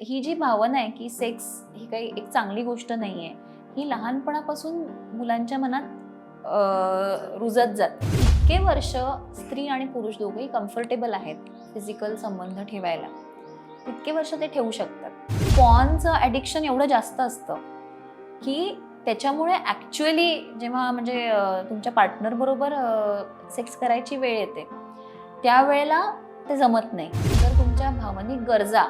ही जी भावना आहे की सेक्स ही काही एक चांगली गोष्ट नाही आहे ही लहानपणापासून मुलांच्या मनात रुजत जाते. इतके वर्ष स्त्री आणि पुरुष दोघेही कम्फर्टेबल आहेत फिजिकल संबंध ठेवायला. इतके वर्ष ते ठेवू शकतात. पॉनचं ॲडिक्शन एवढं जास्त असतं की त्याच्यामुळे ॲक्च्युअली जेव्हा म्हणजे तुमच्या पार्टनरबरोबर सेक्स करायची वेळ येते त्यावेळेला ते जमत नाही. तर तुमच्या भावनिक गरजा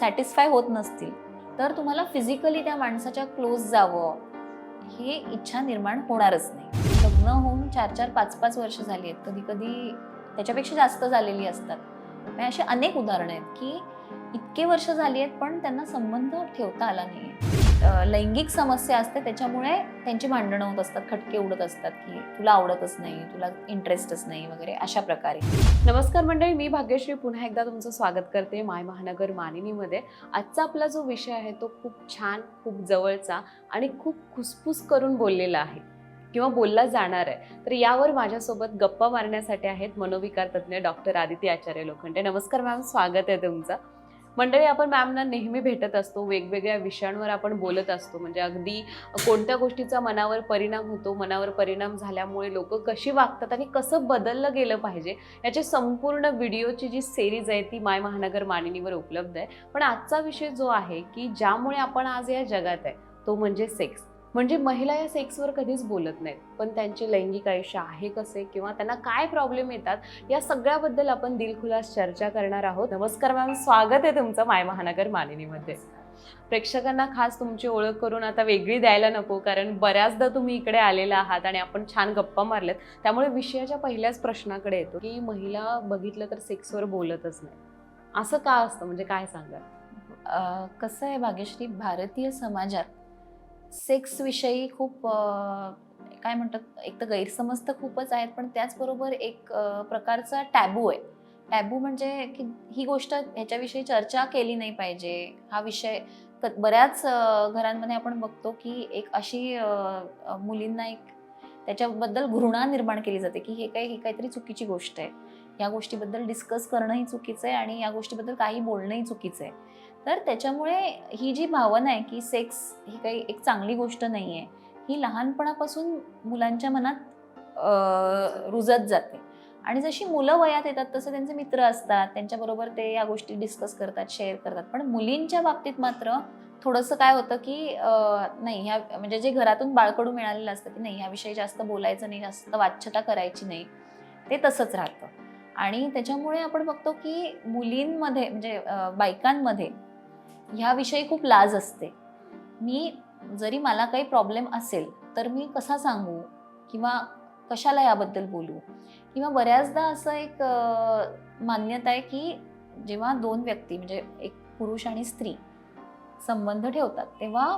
सॅटिस्फाय होत नसतील तर तुम्हाला फिजिकली त्या माणसाच्या क्लोज जावं. ही इच्छा निर्माण होणारच नाही. लग्न होऊन चार चार पाच पाच वर्ष झाली आहेत. कधी कधी त्याच्यापेक्षा जास्त झालेली असतात. म्हणजे अशी अनेक उदाहरणं आहेत की इतके वर्ष झाली आहेत पण त्यांना संबंध ठेवता आला नाही लैंगिक समस्या असते त्याच्यामुळे त्यांची भांडणं होत असतात खटके उडत असतात की तुला आवडतच नाही तुला इंटरेस्टच नाही वगैरे अशा प्रकारे. नमस्कार मंडळी मी भाग्यश्री पुन्हा एकदा तुमचं स्वागत करते माय महानगर मानिनीमध्ये. आजचा आपला जो विषय आहे तो खूप छान खूप जवळचा आणि खूप खुसफुस करून बोललेला आहे किंवा बोलला जाणार आहे. तर यावर माझ्यासोबत गप्पा मारण्यासाठी आहेत मनोविकार तज्ज्ञ डॉक्टर आदिती आचार्य लोखंडे. नमस्कार मॅम स्वागत आहे तुमचं. मंडळी आपण मॅमना नेहमी भेटत असतो. वेगवेगळ्या विषयांवर आपण बोलत असतो. म्हणजे अगदी कोणत्या गोष्टीचा मनावर परिणाम होतो मनावर परिणाम झाल्यामुळे लोक कशी वागतात आणि कसं बदललं गेलं पाहिजे याची संपूर्ण व्हिडिओची जी सेरीज आहे ती माय महानगर मानिनीवर उपलब्ध आहे. पण आजचा विषय जो आहे की ज्यामुळे आपण आज या जगात आहे तो म्हणजे सेक्स म्हणजे महिला या सेक्सवर कधीच बोलत नाहीत. पण त्यांचे लैंगिक आयुष्य आहे कसे किंवा त्यांना काय प्रॉब्लेम येतात या सगळ्याबद्दल आपण दिलखुलास चर्चा करणार आहोत. नमस्कार मॅम स्वागत आहे तुमचं माय महानगर मालिनीमध्ये प्रेक्षकांना खास तुमची ओळख करून आता वेगळी द्यायला नको कारण बऱ्याचदा तुम्ही इकडे आलेला आहात आणि आपण छान गप्पा मारल्यात. त्यामुळे विषयाच्या पहिल्याच प्रश्नाकडे येतो की महिला बघितलं तर सेक्सवर बोलतच नाही. असं का असतं? म्हणजे काय सांगा कसं आहे भाग्यश्री भारतीय समाजात सेक्स विषयी खूप काय म्हणतात एक तर गैरसमज तर खूपच आहेत पण त्याचबरोबर एक प्रकारचा टॅबू आहे. टॅबू म्हणजे की ही गोष्ट ह्याच्याविषयी चर्चा केली नाही पाहिजे. हा विषय बऱ्याच घरांमध्ये आपण बघतो की एक अशी मुलींना एक त्याच्याबद्दल घृणा निर्माण केली जाते की हे काय ही काहीतरी चुकीची गोष्ट आहे. या गोष्टीबद्दल डिस्कस करणंही चुकीचं आहे आणि या गोष्टीबद्दल काही बोलणंही चुकीचं आहे. तर त्याच्यामुळे ही जी भावना आहे की सेक्स ही काही एक चांगली गोष्ट नाही आहे ही लहानपणापासून मुलांच्या मनात रुजत जाते. आणि जशी मुलं वयात येतात तसं त्यांचे मित्र असतात त्यांच्याबरोबर ते या गोष्टी डिस्कस करतात शेअर करतात. पण मुलींच्या बाबतीत मात्र थोडंसं काय होतं की नाही ह्या म्हणजे जे घरातून बाळकडून मिळालेलं असतं की नाही ह्याविषयी जास्त बोलायचं नाही जास्त वाच्यता करायची नाही ते तसंच राहतं. आणि त्याच्यामुळे आपण बघतो की मुलींमध्ये म्हणजे बायकांमध्ये ह्याविषयी खूप लाज असते. मी जरी मला काही प्रॉब्लेम असेल तर मी कसा सांगू? किंवा कशाला याबद्दल बोलू? किंवा बऱ्याचदा असं एक मान्यता आहे की जेव्हा दोन व्यक्ती म्हणजे एक पुरुष आणि स्त्री संबंध ठेवतात तेव्हा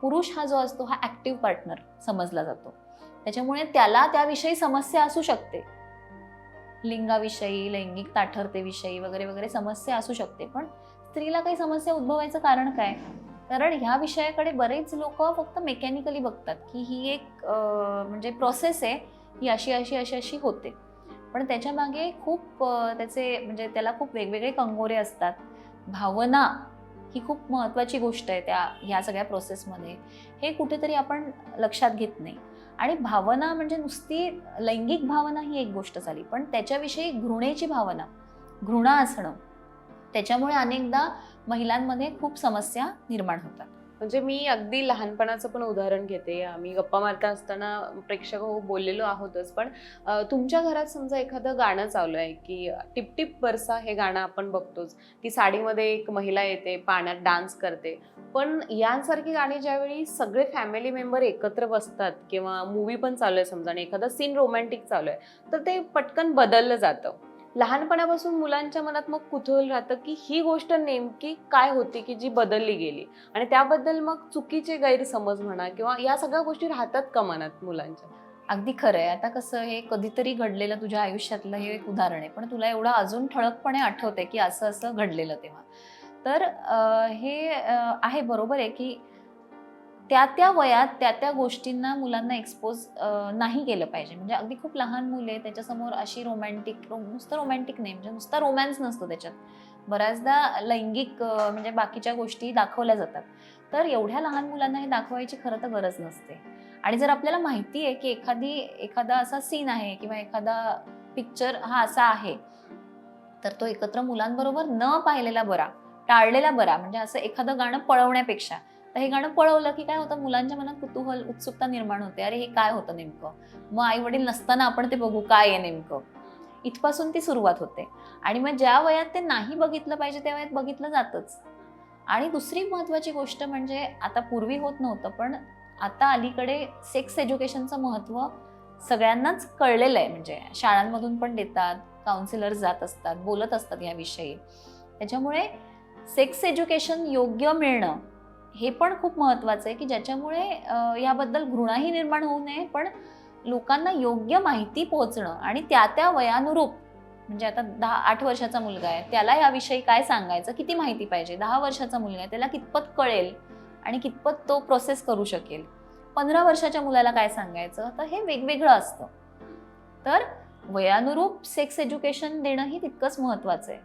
पुरुष हा जो असतो हा ॲक्टिव्ह पार्टनर समजला जातो. त्याच्यामुळे त्याला त्याविषयी समस्या असू शकते. लिंगाविषयी लैंगिक ताठरतेविषयी वगैरे वगैरे समस्या असू शकते. पण स्त्रीला काही समस्या उद्भवायचं कारण काय? कारण ह्या विषयाकडे बरेच लोक फक्त मेकॅनिकली बघतात की ही एक म्हणजे प्रोसेस आहे ही अशी अशी अशी अशी होते. पण त्याच्यामागे खूप त्याचे म्हणजे त्याला खूप वेगवेगळे कंगोरे असतात. भावना ही खूप महत्त्वाची गोष्ट आहे त्या ह्या सगळ्या प्रोसेसमध्ये हे कुठेतरी आपण लक्षात घेत नाही. आणि भावना म्हणजे नुसती लैंगिक भावना ही एक गोष्ट झाली. पण त्याच्याविषयी घृणेची भावना घृणा असणं त्याच्यामुळे अनेकदा महिलांमध्ये खूप समस्या निर्माण होतात. म्हणजे मी अगदी लहानपणाचं पण उदाहरण घेते. आम्ही गप्पा मारता असताना प्रेक्षक हो बोललेलो आहोतच पण तुमच्या घरात समजा एखादं गाणं चालू आहे की टिपटिप बरसा हे गाणं आपण बघतोच की साडीमध्ये एक महिला येते पाण्यात डान्स करते. पण यांसारखी गाणी ज्यावेळी सगळे फॅमिली मेंबर एकत्र बसतात किंवा मूवी पण चालू आहे समजा आणि एखादा सीन रोमॅन्टिक चालू आहे तर ते पटकन बदललं जातं. लहानपणापासून मुलांच्या मनात मग कुतूहल राहतं की ही गोष्ट नेमकी काय होती की जी बदलली गेली? आणि त्याबद्दल मग चुकीचे गैरसमज म्हणा किंवा या सगळ्या गोष्टी राहतात का मनात मुलांच्या? अगदी खरं आहे. आता कसं हे कधीतरी घडलेलं तुझ्या आयुष्यातलं हे एक उदाहरण आहे पण तुला एवढं अजून ठळकपणे आठवतंय की असं असं घडलेलं तेव्हा. तर हे आहे बरोबर आहे की त्या त्या वयात त्या त्या गोष्टींना मुलांना एक्सपोज नाही केलं पाहिजे. म्हणजे अगदी खूप लहान मुले त्याच्यासमोर अशी रोमॅन्टिक नुसतं रोमॅन्टिक नाही म्हणजे नुसता रोमॅन्स नसतो त्याच्यात. बऱ्याचदा लैंगिक म्हणजे बाकीच्या गोष्टी दाखवल्या जातात. तर एवढ्या लहान मुलांना हे दाखवायची खरं तर गरज नसते. आणि जर आपल्याला माहिती आहे की एखादी एखादा असा सीन आहे किंवा एखादा पिक्चर हा असा आहे तर तो एकत्र मुलांबरोबर न पाहिलेला बरा टाळलेला बरा म्हणजे असं एखादं गाणं पळवण्यापेक्षा तर हे गाणं पळवलं की काय होतं मुलांच्या मनात कुतूहल उत्सुकता निर्माण होते. अरे हे काय होतं नेमकं? मग आई वडील नसताना आपण ते बघू काय आहे नेमकं? इथपासून ती सुरुवात होते. आणि मग ज्या वयात ते नाही बघितलं पाहिजे त्या वयात बघितलं जातच. आणि दुसरी महत्त्वाची गोष्ट म्हणजे आता पूर्वी होत नव्हतं पण आता अलीकडे सेक्स एज्युकेशनचं महत्त्व सगळ्यांनाच कळलेलं आहे. म्हणजे शाळांमधून पण देतात काउन्सिलर्स जात असतात बोलत असतात याविषयी. त्याच्यामुळे सेक्स एज्युकेशन योग्य मिळणं हे पण खूप महत्त्वाचं आहे की ज्याच्यामुळे याबद्दल घृणाही निर्माण होऊ नये पण लोकांना योग्य माहिती पोहोचणं आणि त्या त्या वयानुरूप म्हणजे आता दहा आठ वर्षाचा मुलगा आहे त्याला याविषयी काय सांगायचं किती माहिती पाहिजे? दहा वर्षाचा मुलगा आहे त्याला कितपत कळेल आणि कितपत तो प्रोसेस करू शकेल? पंधरा वर्षाच्या मुलाला काय सांगायचं? तर हे वेगवेगळं असतं. तर वयानुरूप सेक्स एज्युकेशन देणंही तितकंच महत्त्वाचं आहे.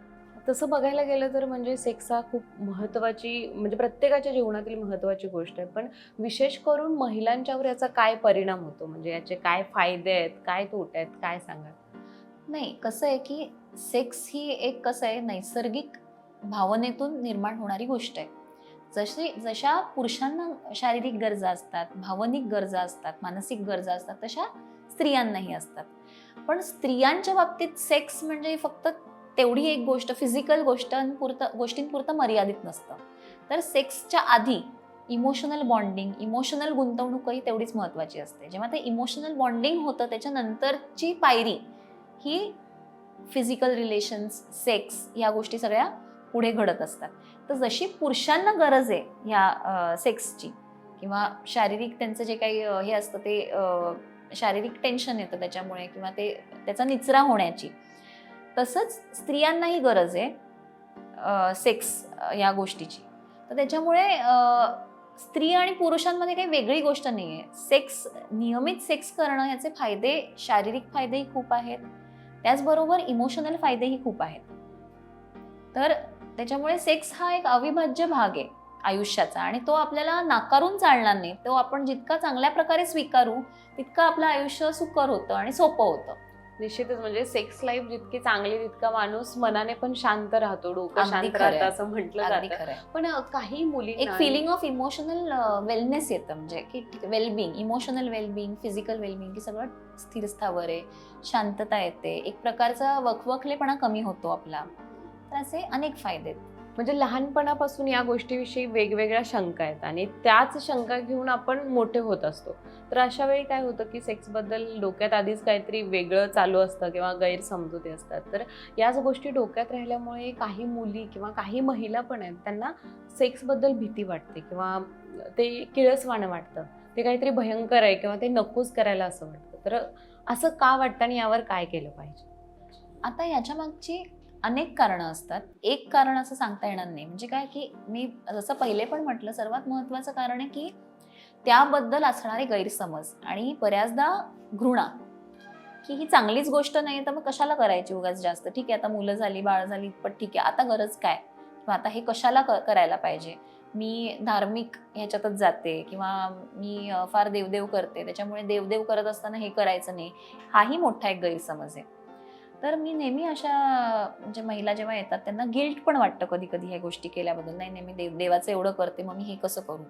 तसं बघायला गेलं तर म्हणजे सेक्स हा खूप महत्वाची म्हणजे प्रत्येकाच्या जीवनातील महत्वाची गोष्ट आहे. पण विशेष करून महिलांच्यावर याचा काय परिणाम होतो? म्हणजे याचे काय फायदे आहेत? काय तोटे आहेत? काय सांगा नाही कसं आहे की सेक्स ही एक कसं आहे नैसर्गिक भावनेतून निर्माण होणारी गोष्ट आहे. जशी जशा पुरुषांना शारीरिक गरजा असतात भावनिक गरजा असतात मानसिक गरजा असतात तशा स्त्रियांनाही असतात. पण स्त्रियांच्या बाबतीत सेक्स म्हणजे फक्त तेवढी एक गोष्ट फिजिकल गोष्टांपुरतं गोष्टींपुरतं मर्यादित नसतं. तर सेक्सच्या आधी इमोशनल बॉन्डिंग इमोशनल गुंतवणूकही तेवढीच महत्त्वाची असते. जेव्हा ते इमोशनल बॉन्डिंग होतं त्याच्यानंतरची पायरी ही फिजिकल रिलेशन्स सेक्स या गोष्टी सगळ्या पुढे घडत असतात. तर जशी पुरुषांना गरज आहे ह्या सेक्सची किंवा शारीरिक त्यांचं जे काही हे असतं ते शारीरिक टेन्शन येतं त्याच्यामुळे किंवा ते त्याचा निचरा होण्याची तसंच स्त्रियांनाही गरज आहे सेक्स या गोष्टीची. तर त्याच्यामुळे स्त्री आणि पुरुषांमध्ये काही वेगळी गोष्ट नाही आहे सेक्स नियमित सेक्स करणं याचे फायदे शारीरिक फायदेही खूप आहेत. त्याचबरोबर इमोशनल फायदेही खूप आहेत. तर त्याच्यामुळे सेक्स हा एक अविभाज्य भाग आहे आयुष्याचा आणि तो आपल्याला नाकारून चालणार नाही. तो आपण जितका चांगल्या प्रकारे स्वीकारू तितकं आपलं आयुष्य सुकर होतं आणि सोपं होतं. निश्चितच म्हणजे सेक्स लाईफ जितकी चांगली तितका माणूस मनाने पण शांत राहतो डोकं शांत. राहतं असं म्हटलं जातं. पण काही मुली एक फिलिंग ऑफ इमोशनल वेलनेस येतं म्हणजे की wellbeing emotional wellbeing physical wellbeing की सगळं स्थिर स्थावर आहे शांतता येते एक प्रकारचा वखवखलेपणा कमी होतो आपला तर असे अनेक फायदे आहेत म्हणजे लहानपणापासून या गोष्टीविषयी वेगवेगळ्या शंका आहेत आणि त्याच शंका घेऊन आपण मोठे होत असतो. तर अशा वेळी काय होतं की सेक्सबद्दल डोक्यात आधीच काहीतरी वेगळं चालू असतं किंवा गैरसमजुती असतात. तर याच गोष्टी डोक्यात राहिल्यामुळे काही मुली किंवा काही महिला पण आहेत त्यांना सेक्सबद्दल भीती वाटते किंवा ते किळसवाणं वाटतं. ते काहीतरी भयंकर आहे किंवा ते नकोच करायला असं वाटतं. तर असं का वाटतं आणि यावर काय केलं पाहिजे? आता याच्या मागची अनेक कारणं असतात. एक कारण असं सांगता येणार नाही. म्हणजे काय की मी जसं पहिले पण म्हटलं सर्वात महत्त्वाचं कारण आहे की त्याबद्दल असणारे गैरसमज आणि बऱ्याचदा घृणा. की ही चांगलीच गोष्ट नाही तर मग कशाला करायची उगाच जास्त? ठीक आहे आता मुलं झाली बाळ झाली पण ठीक आहे आता गरज काय? किंवा आता हे कशाला क- करायला पाहिजे? मी धार्मिक ह्याच्यातच जाते किंवा मी फार देवदेव करते त्याच्यामुळे देवदेव करत असताना हे करायचं नाही. हाही मोठा एक गैरसमज आहे. तर मी नेहमी अशा म्हणजे महिला जेव्हा येतात त्यांना गिल्ट पण वाटतं कधी कधी ह्या गोष्टी केल्याबद्दल. नाही नेहमी देव देवाचं एवढं करते मग मी हे कसं करू?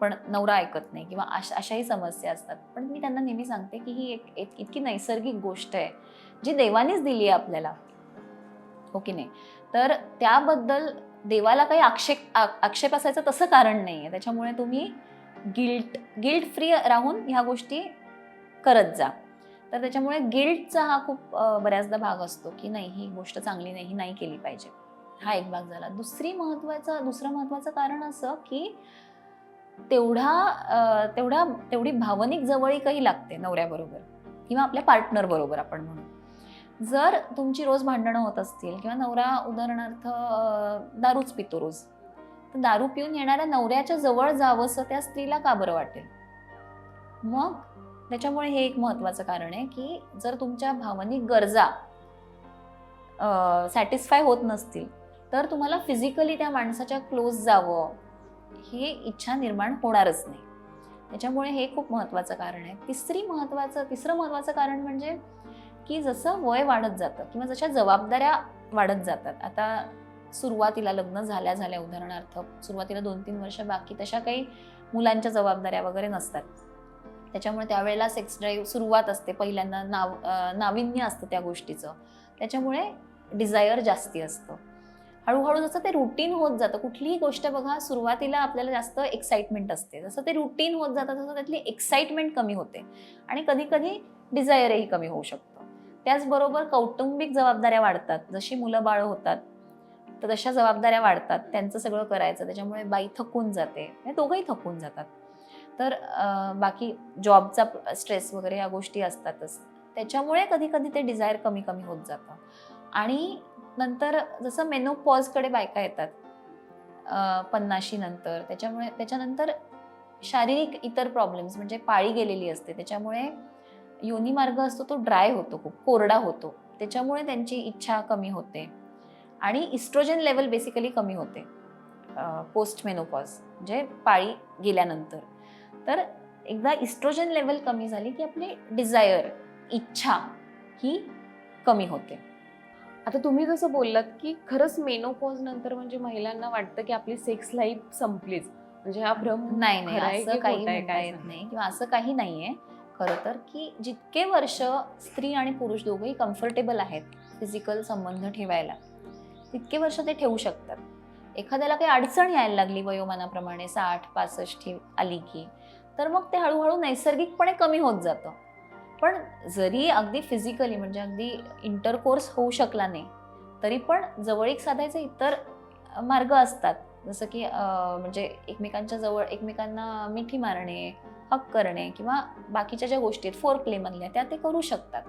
पण नवरा ऐकत नाही किंवा अशा अशाही समस्या असतात. पण मी त्यांना नेहमी सांगते की ही एक एक इतकी नैसर्गिक गोष्ट आहे जी देवानेच दिली आहे आपल्याला. हो की नाही? तर त्याबद्दल देवाला काही आक्षेप आ- आक्षेप असायचं तसं कारण नाही आहे त्याच्यामुळे तुम्ही गिल्ट गिल्ट फ्री राहून ह्या गोष्टी करत जा. तर त्याच्यामुळे गिल्टचा हा खूप बऱ्याचदा भाग असतो की नाही ही गोष्ट चांगली नाही ही नाही केली पाहिजे. हा एक भाग झाला. दुसरी महत्वाचं दुसरं महत्वाचं कारण असं की तेवढा तेवढा तेवढी भावनिक जवळीकही लागते नवऱ्याबरोबर किंवा आपल्या पार्टनर बरोबर आपण म्हणू. जर तुमची रोज भांडणं होत असतील किंवा नवरा उदाहरणार्थ दारूच पितो रोज तर दारू पिऊन येणाऱ्या नवऱ्याच्या जवळ जावंसं त्या स्त्रीला का बरं वाटेल? मग त्याच्यामुळे हे एक महत्वाचं कारण आहे की जर तुमच्या भावनिक गरजा सॅटिस्फाय होत नसतील तर तुम्हाला फिजिकली त्या माणसाच्या क्लोज जावं ही इच्छा निर्माण होणारच नाही. त्याच्यामुळे हे खूप महत्त्वाचं कारण आहे. तिसरी महत्त्वाचं तिसरं महत्त्वाचं कारण म्हणजे की जसं वय वाढत जातं किंवा जशा जबाबदाऱ्या वाढत जातात. आता सुरुवातीला लग्न झाल्या झाल्या उदाहरणार्थ सुरुवातीला दोन तीन वर्ष बाकी तशा काही मुलांच्या जबाबदाऱ्या वगैरे नसतात. त्याच्यामुळे त्यावेळेला सेक्स ड्राईव्ह सुरुवात असते पहिल्यांदा. नाव नाविन्य असतं त्या गोष्टीचं. त्याच्यामुळे डिझायर जास्ती असतं. हळूहळू जसं ते रुटीन होत जातं कुठलीही गोष्ट बघा सुरुवातीला आपल्याला जास्त एक्साइटमेंट असते. जसं ते रुटीन होत जातं तसं त्यातली एक्साइटमेंट कमी होते. आणि कधी कधी डिझायरही कमी होऊ शकतं. त्याचबरोबर कौटुंबिक जबाबदाऱ्या वाढतात. जशी मुलं बाळ होतात तर तशा जबाबदाऱ्या वाढतात. त्यांचं सगळं करायचं त्याच्यामुळे बाई थकून जाते. म्हणजे दोघंही थकून जातात. तर बाकी जॉबचा स्ट्रेस वगैरे या गोष्टी असतातच. त्याच्यामुळे कधी कधी ते डिझायर कमी कमी होत जातं. आणि नंतर जसं मेनोपॉजकडे बायका येतात पन्नाशी नंतर त्याच्यामुळे त्याच्यानंतर शारीरिक इतर प्रॉब्लेम्स म्हणजे पाळी गेलेली असते. त्याच्यामुळे योनी मार्ग असतो तो ड्राय होतो खूप कोरडा होतो. त्याच्यामुळे त्यांची इच्छा कमी होते. आणि इस्ट्रोजन लेवल बेसिकली कमी होते पोस्ट मेनोपॉज म्हणजे पाळी गेल्यानंतर. तर एकदा इस्ट्रोजन लेवल कमी झाली की आपली डिझायर इच्छा ही कमी होते. आता तुम्ही जसं बोललात की खरंच मेनोपॉज नंतर म्हणजे महिलांना वाटतं की आपली सेक्स लाईफ संपलीच. म्हणजे हा भ्रम नाही नाही असं काही येत? नाही किंवा असं काही नाहीये. खरं तर की जितके वर्ष स्त्री आणि पुरुष दोघंही कम्फर्टेबल आहेत फिजिकल संबंध ठेवायला तितके वर्ष ते ठेवू शकतात. एखाद्याला काही अडचण यायला लागली वयोमानाप्रमाणे साठ पासष्ट आली की तर मग ते हळूहळू नैसर्गिकपणे कमी होत जातं. पण जरी अगदी फिजिकली म्हणजे अगदी इंटरकोर्स होऊ शकला नाही तरी पण जवळीक साधायचे इतर मार्ग असतात. जसं की म्हणजे एकमेकांच्या जवळ एकमेकांना मिठी मारणे हक करणे किंवा बाकीच्या ज्या गोष्टी आहेत फोर प्लेमधल्या त्या ते करू शकतात.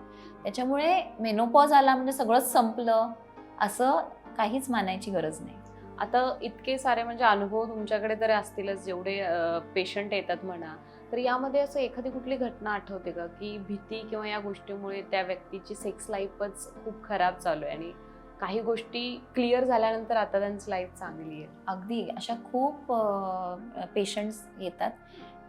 त्याच्यामुळे मेनोपॉज आला म्हणजे सगळंच संपलं असं काहीच मानायची गरज नाही. आता इतके सारे म्हणजे अनुभव तुमच्याकडे तर असतीलच जेवढे पेशंट येतात म्हणा. तर यामध्ये असं एखादी कुठली घटना आठवते का? की भीती किंवा या गोष्टीमुळे त्या व्यक्तीची सेक्स लाईफच खूप खराब चालू आहे आणि काही गोष्टी क्लिअर झाल्यानंतर आता त्यांची लाईफ चांगली आहे. अगदी. अशा खूप पेशंट्स येतात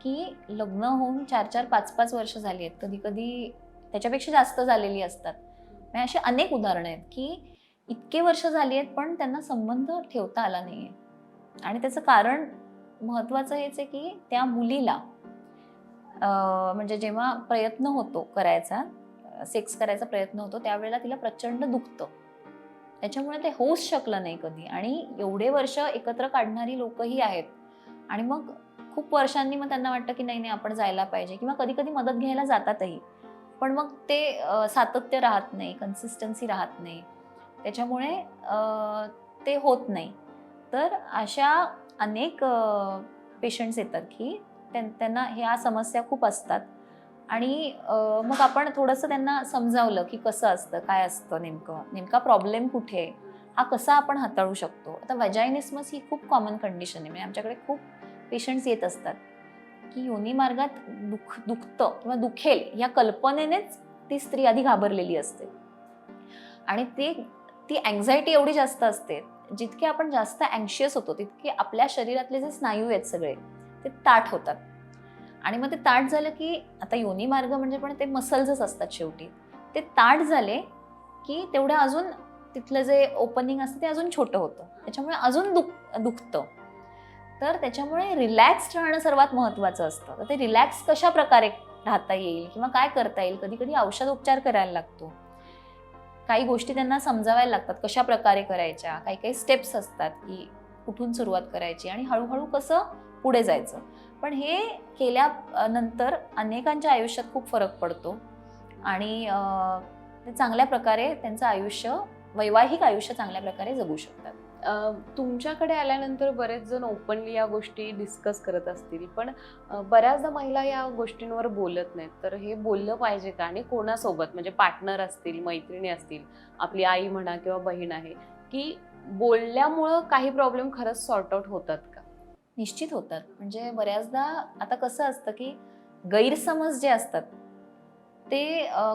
की लग्न होऊन चार चार पाच पाच वर्ष झाली आहेत. कधी कधी त्याच्यापेक्षा जास्त झालेली असतात. म्हणजे अशी अनेक उदाहरणं आहेत की इतके वर्ष झाली आहेत पण त्यांना संबंध ठेवता आला नाही आहे आणि त्याचं कारण महत्त्वाचं हेच आहे की त्या मुलीला म्हणजे जेव्हा प्रयत्न होतो करायचा सेक्स करायचा प्रयत्न होतो त्यावेळेला तिला प्रचंड दुखतं. त्याच्यामुळे ते होऊच शकलं नाही कधी. आणि एवढे वर्ष एकत्र काढणारी लोकही आहेत. आणि मग खूप वर्षांनी मग त्यांना वाटतं की नाही नाही आपण जायला पाहिजे. किंवा कधी कधी मदत घ्यायला जातातही. पण मग ते सातत्य राहत नाही कन्सिस्टन्सी राहत नाही. त्याच्यामुळे ते होत नाही. तर अशा अनेक पेशंट्स येतात की त्यां- त्यांना ह्या समस्या खूप असतात. आणि मग आपण थोडंसं त्यांना समजावलं की कसं असतं काय असतं नेमकं नेमका प्रॉब्लेम कुठे आहे, हा कसा आपण हाताळू शकतो? आता वजायनिस्मस ही खूप कॉमन कंडिशन आहे. म्हणजे आमच्याकडे खूप पेशंट्स येत असतात की योनी मार्गात दुख दुखतं किंवा दुखेल या कल्पनेनेच ती स्त्री आधी घाबरलेली असते. आणि ते ती अँझायटी एवढी जास्त असते जितके आपण जास्त अँशियस होतो तितके आपल्या शरीरातले जे स्नायू आहेत सगळे ते ताठ होतात. आणि मग ते ताठ झालं की आता योनी मार्ग म्हणजे पण ते मसल्सच असतात शेवटी. ते ताट झाले की तेवढं अजून तिथलं जे ओपनिंग असतं ते अजून छोटं होतं. त्याच्यामुळे अजून दुख दुखतं. तर त्याच्यामुळे रिलॅक्स्ड राहणं सर्वात महत्त्वाचं असतं. तर ते रिलॅक्स कशा प्रकारे राहता येईल किंवा काय करता येईल? कधी कधी औषध उपचार करायला लागतो. काही गोष्टी त्यांना समजावायला लागतात कशा प्रकारे करायच्या काही काही स्टेप्स असतात की कुठून सुरुवात करायची आणि हळूहळू कसं पुढे जायचं. पण हे केल्यानंतर अनेकांच्या आयुष्यात खूप फरक पडतो आणि ते चांगल्या प्रकारे त्यांचं आयुष्य वैवाहिक आयुष्य चांगल्या प्रकारे जगू शकतात. तुमच्याकडे आल्यानंतर बरेच जण ओपनली या गोष्टी डिस्कस करत असतील पण बऱ्याचदा महिला या गोष्टींवर बोलत नाहीत. तर हे बोललं पाहिजे का? आणि कोणासोबत? म्हणजे पार्टनर असतील मैत्रिणी असतील आपली आई म्हणा किंवा बहीण आहे की बोलल्यामुळं काही प्रॉब्लेम खरंच सॉर्ट आउट होतात का? निश्चित होतात. म्हणजे बऱ्याचदा आता कसं असतं की गैरसमज जे असतात ते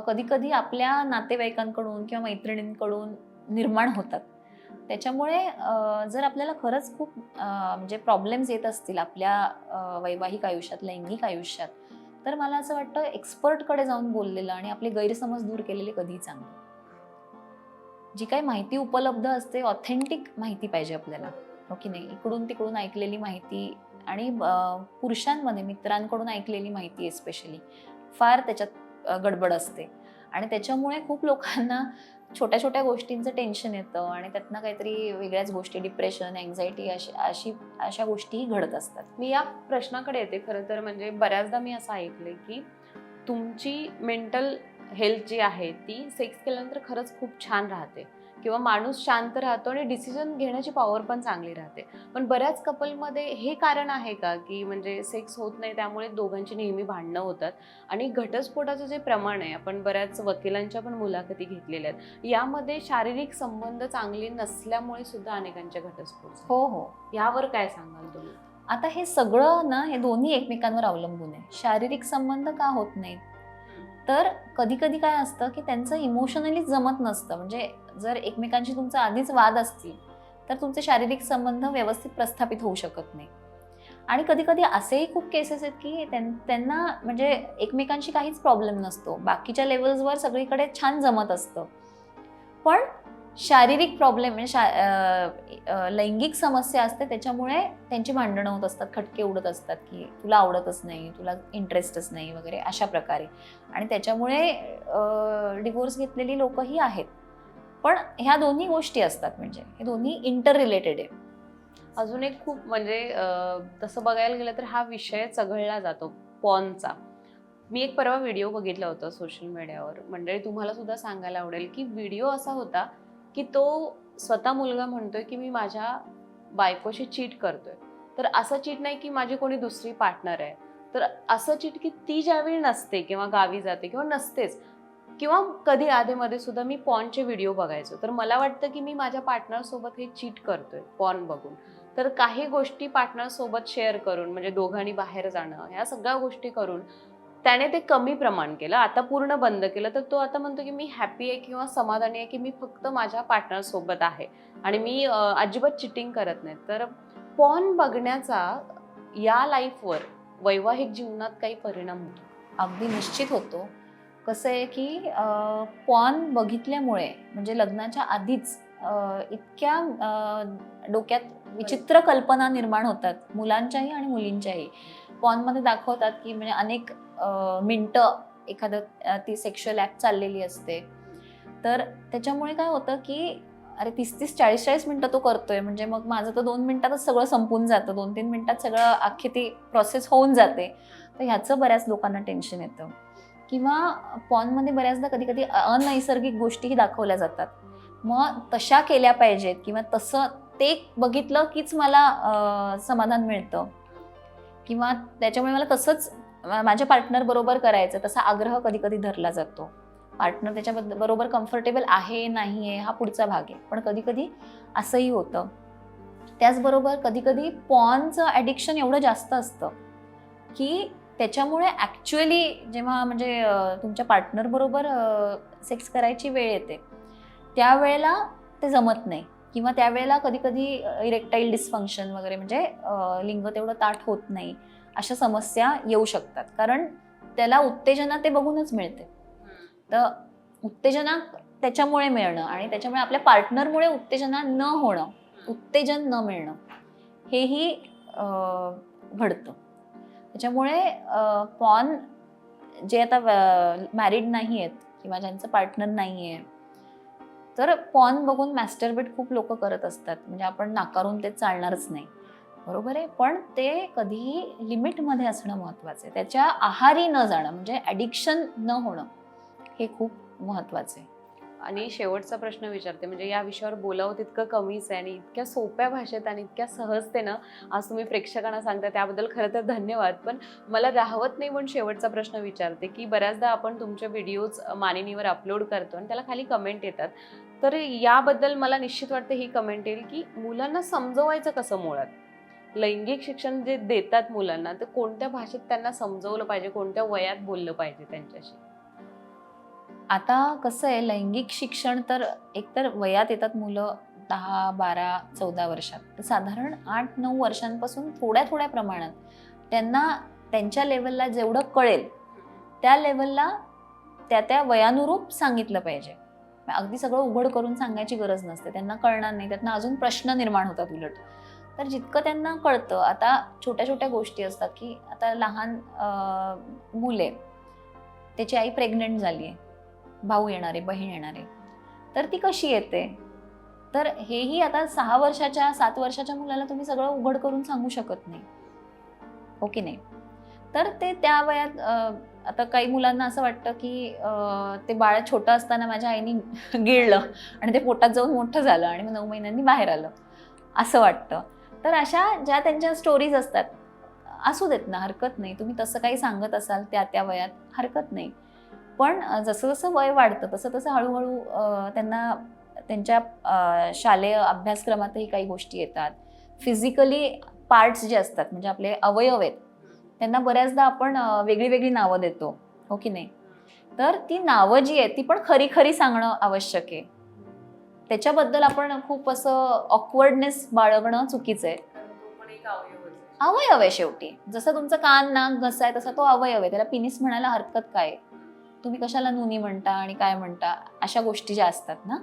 कधी कधी आपल्या नातेवाईकांकडून किंवा मैत्रिणींकडून निर्माण होतात. त्याच्यामुळे जर आपल्याला खरंच खूप म्हणजे प्रॉब्लेम्स येत असतील आपल्या वैवाहिक आयुष्यात लैंगिक आयुष्यात तर मला असं वाटतं एक्सपर्टकडे जाऊन बोललेलं आणि आपले गैरसमज दूर केलेले कधीही चांगलं. जी काही माहिती उपलब्ध असते ऑथेंटिक माहिती पाहिजे आपल्याला. हो की नाही? इकडून तिकडून ऐकलेली माहिती आणि पुरुषांमध्ये मित्रांकडून ऐकलेली माहिती स्पेशली फार त्याच्यात गडबड असते. आणि त्याच्यामुळे खूप लोकांना छोट्या छोट्या गोष्टींचं टेन्शन येतं आणि त्यातनं काहीतरी वेगळ्याच गोष्टी डिप्रेशन अँझायटी अशी अशी अशा गोष्टीही घडत असतात. मी या प्रश्नाकडे येते खरं तर म्हणजे बऱ्याचदा मी असं ऐकलंय की तुमची मेंटल हेल्थ जी आहे ती सेक्स केल्यानंतर खरंच खूप छान राहते. किंवा माणूस शांत राहतो आणि डिसिजन घेण्याची पॉवर पण चांगली राहते. पण बऱ्याच कपलमध्ये हे कारण आहे का? की म्हणजे सेक्स होत नाही त्यामुळे दोघांची नेहमी भांडणं होतात. आणि घटस्फोटाचं जे प्रमाण आहे आपण बऱ्याच वकिलांच्या पण मुलाखती घेतलेल्या आहेत. यामध्ये शारीरिक संबंध चांगले नसल्यामुळे सुद्धा अनेकांचे घटस्फोट. हो हो. यावर काय सांगाल तुम्ही? आता हे सगळं ना हे दोन्ही एकमेकांवर अवलंबून आहे. शारीरिक संबंध का होत नाहीत? तर कधी कधी काय असतं की त्यांचं इमोशनली जमत नसतं. म्हणजे जर एकमेकांशी तुमचा आधीच वाद असतील तर तुमचे शारीरिक संबंध व्यवस्थित प्रस्थापित होऊ शकत नाही. आणि कधी कधी असेही खूप केसेस आहेत की त्यां- त्यांना म्हणजे एकमेकांशी काहीच प्रॉब्लेम नसतो. बाकीच्या लेवल्सवर सगळीकडे छान जमत असतं. पण शारीरिक प्रॉब्लेम म्हणजे शा लैंगिक समस्या असते त्याच्यामुळे त्यांची भांडणं होत असतात खटके उडत असतात की तुला आवडतच नाही तुला इंटरेस्टच नाही वगैरे अशा प्रकारे. आणि त्याच्यामुळे डिवोर्स घेतलेली लोकही आहेत. पण ह्या दोन्ही गोष्टी असतात म्हणजे हे दोन्ही इंटर रिलेटेड आहे. अजून एक खूप म्हणजे तसं बघायला गेलं तर हा विषय चघळला जातो पॉनचा. मी एक परवा व्हिडिओ बघितला होता सोशल मीडियावर. मंडळी तुम्हाला सुद्धा सांगायला आवडेल की व्हिडिओ असा होता की तो स्वतः मुलगा म्हणतोय की मी माझ्या बायकोशी चीट करतोय. तर असं चीट नाही की माझी कोणी दुसरी पार्टनर आहे. तर असं चीट की ती ज्यावेळी नसते किंवा गावी जाते किंवा नसतेच किंवा कधी आधेमध्ये सुद्धा मी पॉनचे व्हिडिओ बघायचो. तर मला वाटतं की मी माझ्या पार्टनर सोबत हे चीट करतोय पॉन बघून. तर काही गोष्टी पार्टनर सोबत शेअर करून म्हणजे दोघांनी बाहेर जाणं ह्या सगळ्या गोष्टी करून त्याने ते कमी प्रमाण केलं. आता पूर्ण बंद केलं तर तो आता म्हणतो की मी हॅपी आहे किंवा समाधानी आहे की मी फक्त माझ्या पार्टनरसोबत आहे आणि मी अजिबात चिटिंग करत नाही. तर पॉन बघण्याचा या लाईफवर वैवाहिक जीवनात काही परिणाम होतो? अगदी निश्चित होतो. कसं आहे की पॉन बघितल्यामुळे म्हणजे लग्नाच्या आधीच इतक्या डोक्यात विचित्र कल्पना निर्माण होतात मुलांच्याही आणि मुलींच्याही. पॉनमध्ये दाखवतात की म्हणजे अनेक मिनटं एखादं ती सेक्शुअल ॲक्ट चाललेली असते. तर त्याच्यामुळे काय होतं की अरे तीस तीस चाळीस चाळीस मिनटं तो करतोय. म्हणजे मग माझं तर दोन मिनिटातच सगळं संपून जातं. दोन तीन मिनिटात सगळं अख्खी ती प्रोसेस होऊन जाते. तर ह्याचं बऱ्याच लोकांना टेन्शन येतं. किंवा पॉनमध्ये बऱ्याचदा कधी कधी अनैसर्गिक गोष्टीही दाखवल्या जातात. मग तशा केल्या पाहिजेत किंवा तसं ते बघितलं कीच मला समाधान मिळतं. किंवा त्याच्यामुळे मला तसंच माझ्या पार्टनर बरोबर करायचं तसा आग्रह कधी कधी धरला जातो. पार्टनर त्याच्याबद्दल बरोबर कम्फर्टेबल आहे नाही आहे हा पुढचा भाग आहे. पण कधी कधी असंही होतं. त्याचबरोबर कधी कधी पॉनचं ॲडिक्शन एवढं जास्त असतं की त्याच्यामुळे ॲक्च्युअली जेव्हा म्हणजे तुमच्या पार्टनरबरोबर सेक्स करायची वेळ येते त्यावेळेला ते जमत नाही. किंवा त्यावेळेला कधी कधी इरेक्टाईल डिस्फंक्शन वगैरे म्हणजे लिंग तेवढं ताट होत नाही. अशा समस्या येऊ शकतात. कारण त्याला उत्तेजना ते बघूनच मिळते. तर उत्तेजना त्याच्यामुळे मिळणं आणि त्याच्यामुळे आपल्या पार्टनरमुळे उत्तेजना न होणं उत्तेजन न मिळणं हेही घडतं. त्याच्यामुळे पॉन जे आता मॅरिड नाही आहेत किंवा ज्यांचं पार्टनर नाही आहे तर पॉन बघून मॅस्टरबेट खूप लोक करत असतात. म्हणजे आपण नाकारून ते चालणारच नाही. बरोबर आहे? पण ते कधीही लिमिटमध्ये असणं महत्त्वाचं आहे. त्याच्या आहारी न जाणं म्हणजे ॲडिक्शन न होणं हे खूप महत्त्वाचं आहे. आणि शेवटचा प्रश्न विचारते म्हणजे या विषयावर बोलावं तितकं कमीच आहे आणि इतक्या सोप्या भाषेत आणि इतक्या सहजतेनं आज तुम्ही प्रेक्षकांना सांगता त्याबद्दल खरं तर धन्यवाद. पण मला राहवत नाही म्हणून शेवटचा प्रश्न विचारते की बऱ्याचदा आपण तुमचे व्हिडिओज मानिनीवर अपलोड करतो आणि त्याला खाली कमेंट येतात. तर याबद्दल मला निश्चित वाटतं ही कमेंट येईल की मुलांना समजवायचं कसं मुळात? लैंगिक शिक्षण जे देतात मुलांना ते कोणत्या भाषेत त्यांना समजवलं पाहिजे कोणत्या वयात बोललं पाहिजे त्यांच्याशी? आता कसं आहे लैंगिक शिक्षण तर एकतर वयात येतात मुलं दहा बारा चौदा वर्षात. तर साधारण आठ नऊ वर्षांपासून थोड्या थोड्या प्रमाणात त्यांना त्यांच्या लेवलला जेवढं कळेल त्या लेवलला त्या त्या वयानुरूप सांगितलं पाहिजे. अगदी सगळं उघड करून सांगायची गरज नसते. त्यांना कळणार नाही. त्यांना अजून प्रश्न निर्माण होतात उलट. तर जितकं त्यांना कळतं आता छोट्या छोट्या गोष्टी असतात की आता लहान मुले त्याची आई प्रेग्नंट झाली आहे भाऊ येणारे बहीण येणारे तर ती कशी येते? तर हेही आता सहा वर्षाच्या सात वर्षाच्या मुलाला तुम्ही सगळं उघड करून सांगू शकत नाही. हो की नाही? तर ते त्या वयात आता काही मुलांना असं वाटतं की ते बाळ छोटं असताना माझ्या आईने गिळलं आणि ते पोटात जाऊन मोठं झालं आणि मग नऊ महिन्यांनी बाहेर आलं. असं वाटतं. तर अशा ज्या त्यांच्या स्टोरीज असतात असू देत ना हरकत नाही. तुम्ही तसं काही सांगत असाल त्या त्या वयात हरकत नाही. पण जसं जसं वय वाढतं तसं तसं हळूहळू त्यांना त्यांच्या शालेय अभ्यासक्रमातही काही गोष्टी येतात. फिजिकली पार्ट्स जे असतात म्हणजे आपले अवयव आहेत त्यांना बऱ्याचदा आपण वेगळी वेगळी नावं देतो. हो की नाही? तर ती नावं जी आहेत ती पण खरी खरी सांगणं आवश्यक आहे. त्याच्याबद्दल आपण खूप असं ऑकवर्डनेस बाळगणं चुकीचं आहे. अवयव आहे शेवटी. जसं तुमचं कान नाक घसा आहे तसा तो अवयव आहे. त्याला पिनिस म्हणायला हरकत काय आहे? तुम्ही कशाला नुनी म्हणता आणि काय म्हणता? अशा गोष्टी ज्या असतात ना?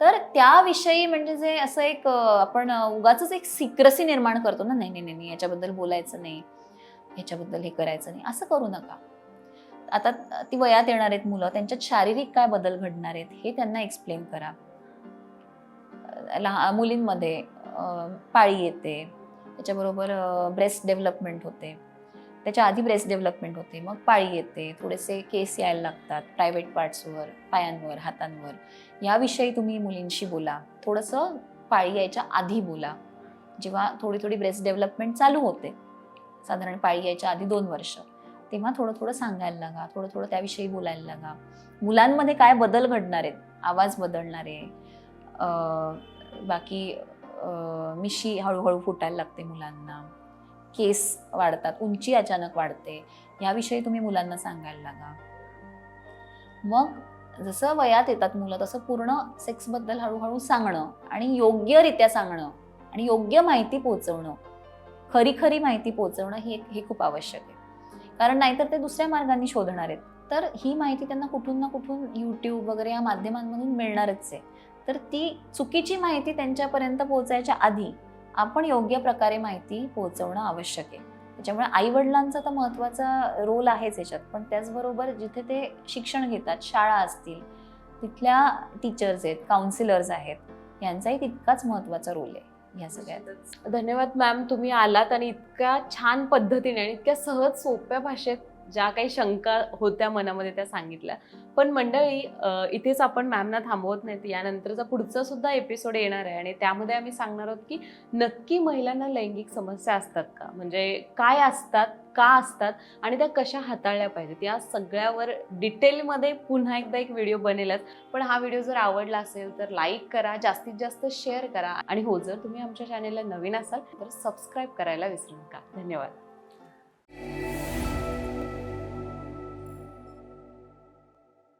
तर त्याविषयी म्हणजे जे असं एक आपण उगाच एक सिक्रसी निर्माण करतो ना? नाही नाही नाही याच्याबद्दल बोलायचं नाही. ह्याच्याबद्दल हे करायचं नाही. असं करू नका. आता ती वयात येणार आहेत मुलं. त्यांच्यात शारीरिक काय बदल घडणार आहेत हे त्यांना एक्सप्लेन करा. लहा मुलींमध्ये पाळी येते. त्याच्याबरोबर ब्रेस्ट डेव्हलपमेंट होते. त्याच्या आधी ब्रेस्ट डेव्हलपमेंट होते. मग पाळी येते. थोडेसे केस यायला लागतात. प्रायव्हेट पार्ट्सवर पायांवर हातांवर. याविषयी तुम्ही मुलींशी बोला. थोडंसं पाळी यायच्या आधी बोला. जेव्हा थोडी थोडी ब्रेस्ट डेव्हलपमेंट चालू होते. साधारण पाळी यायच्या आधी दोन वर्ष. तेव्हा थोडं थोडं सांगायला लागा. थोडं थोडं त्याविषयी बोलायला लागा. मुलांमध्ये काय बदल घडणार आहेत? आवाज बदलणार आहे बाकी मिशी हळूहळू फुटायला लागते मुलांना. केस वाढतात उंची अचानक वाढते. याविषयी तुम्ही मुलांना सांगायला लागा. मग जसं वयात येतात मुलं तसं पूर्ण सेक्सबद्दल हळूहळू सांगणं आणि योग्यरित्या सांगणं आणि योग्य माहिती पोचवणं खरी खरी माहिती पोचवणं हे हे खूप आवश्यक आहे. कारण नाहीतर ते दुसऱ्या मार्गाने शोधणार आहेत. तर ही माहिती त्यांना कुठून ना कुठून यूट्यूब वगैरे या माध्यमांमधून मिळणारच आहे. तर ती चुकीची माहिती त्यांच्यापर्यंत पोहोचायच्या आधी आपण योग्य प्रकारे माहिती पोहोचवणं आवश्यक आहे. त्याच्यामुळे आईवडिलांचा तर महत्त्वाचा रोल आहेच याच्यात. पण त्याचबरोबर जिथे ते शिक्षण घेतात शाळा असतील तिथल्या टीचर्स आहेत काउन्सिलर्स आहेत यांचाही तितकाच महत्त्वाचा रोल आहे या सगळ्यातच धन्यवाद मॅम तुम्ही आलात आणि इतक्या छान पद्धतीने आणि इतक्या सहज सोप्या भाषेत ज्या काही शंका होत्या मनामध्ये त्या सांगितल्या. पण मंडळी इथेच आपण मॅमना थांबवत नाहीत. यानंतरचा पुढचा सुद्धा एपिसोड येणार आहे आणि त्यामध्ये आम्ही सांगणार आहोत की नक्की महिलांना लैंगिक समस्या असतात का? म्हणजे काय असतात का असतात आणि त्या कशा हाताळल्या पाहिजेत? या सगळ्यावर डिटेलमध्ये पुन्हा एकदा एक व्हिडिओ बनेलच. पण हा व्हिडिओ जर आवडला असेल तर लाईक करा जास्तीत जास्त शेअर करा आणि हो जर तुम्ही आमच्या चॅनेलला नवीन असाल तर सबस्क्राईब करायला विसरू नका. धन्यवाद.